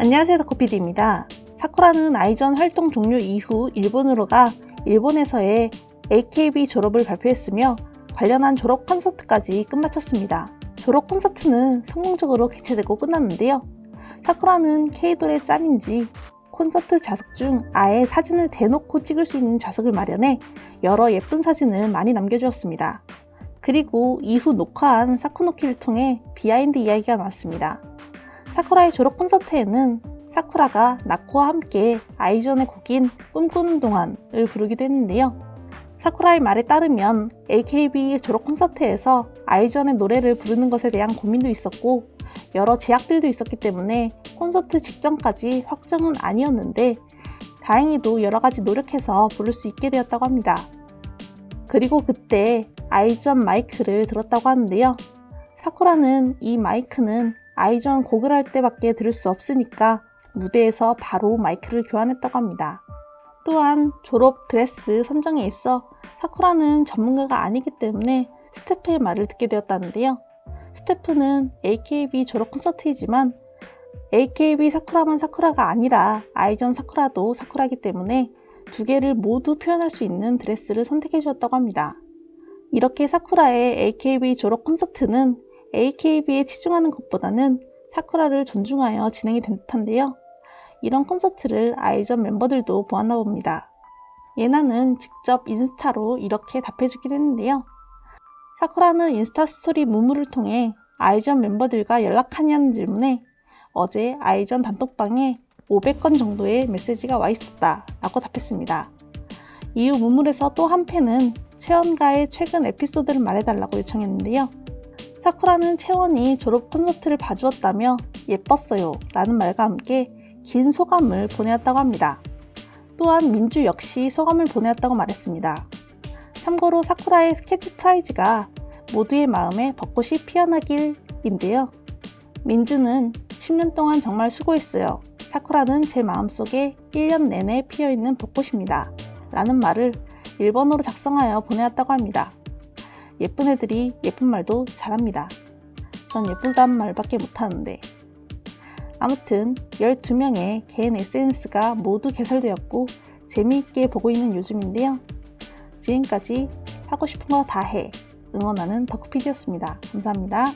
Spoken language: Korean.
안녕하세요 덕코피디입니다. 사쿠라는 아이전 활동 종료 이후 일본으로 가 일본에서의 AKB 졸업을 발표했으며 관련한 졸업 콘서트까지 끝마쳤습니다. 졸업 콘서트는 성공적으로 개최되고 끝났는데요. 사쿠라는 K돌의 짬인지 콘서트 좌석 중 아예 사진을 대놓고 찍을 수 있는 좌석을 마련해 여러 예쁜 사진을 많이 남겨주었습니다. 그리고 이후 녹화한 사쿠노키를 통해 비하인드 이야기가 나왔습니다. 사쿠라의 졸업 콘서트에는 사쿠라가 나코와 함께 아이전의 곡인 꿈꾸는 동안을 부르기도 했는데요. 사쿠라의 말에 따르면 AKB 졸업 콘서트에서 아이전의 노래를 부르는 것에 대한 고민도 있었고 여러 제약들도 있었기 때문에 콘서트 직전까지 확정은 아니었는데 다행히도 여러 가지 노력해서 부를 수 있게 되었다고 합니다. 그리고 그때 아이전 마이크를 들었다고 하는데요. 사쿠라는 이 마이크는 아이전 곡을 할 때밖에 들을 수 없으니까 무대에서 바로 마이크를 교환했다고 합니다. 또한 졸업 드레스 선정에 있어 사쿠라는 전문가가 아니기 때문에 스태프의 말을 듣게 되었다는데요. 스태프는 AKB 졸업 콘서트이지만 AKB 사쿠라만 사쿠라가 아니라 아이전 사쿠라도 사쿠라기 때문에 두 개를 모두 표현할 수 있는 드레스를 선택해 주었다고 합니다. 이렇게 사쿠라의 AKB 졸업 콘서트는 AKB에 치중하는 것보다는 사쿠라를 존중하여 진행이 된 듯한데요. 이런 콘서트를 아이전 멤버들도 보았나 봅니다. 예나는 직접 인스타로 이렇게 답해주긴 했는데요. 사쿠라는 인스타 스토리 무무를 통해 아이전 member들과 연락하냐는 질문에 어제 아이전 단톡방에 500건 정도의 메시지가 와 있었다 라고 답했습니다. 이후 무물에서 또 한 팬은 채원과의 최근 에피소드를 말해달라고 요청했는데요. 사쿠라는 채원이 졸업 콘서트를 봐주었다며 예뻤어요 라는 말과 함께 긴 소감을 보내왔다고 합니다. 또한 민주 역시 소감을 보내왔다고 말했습니다. 참고로 사쿠라의 스케치 프라이즈가 모두의 마음에 벚꽃이 피어나길인데요. 민주는 10년 동안 정말 수고했어요. 사쿠라는 제 마음속에 1년 내내 피어있는 벚꽃입니다. 라는 말을 일본어로 작성하여 보내왔다고 합니다. 예쁜 애들이 예쁜 말도 잘합니다. 전 예쁘다는 말밖에 못하는데. 아무튼 12명의 개인 SNS가 모두 개설되었고 재미있게 보고 있는 요즘인데요. 지금까지 하고 싶은 거 다 해. 응원하는 덕후피디였습니다. 감사합니다.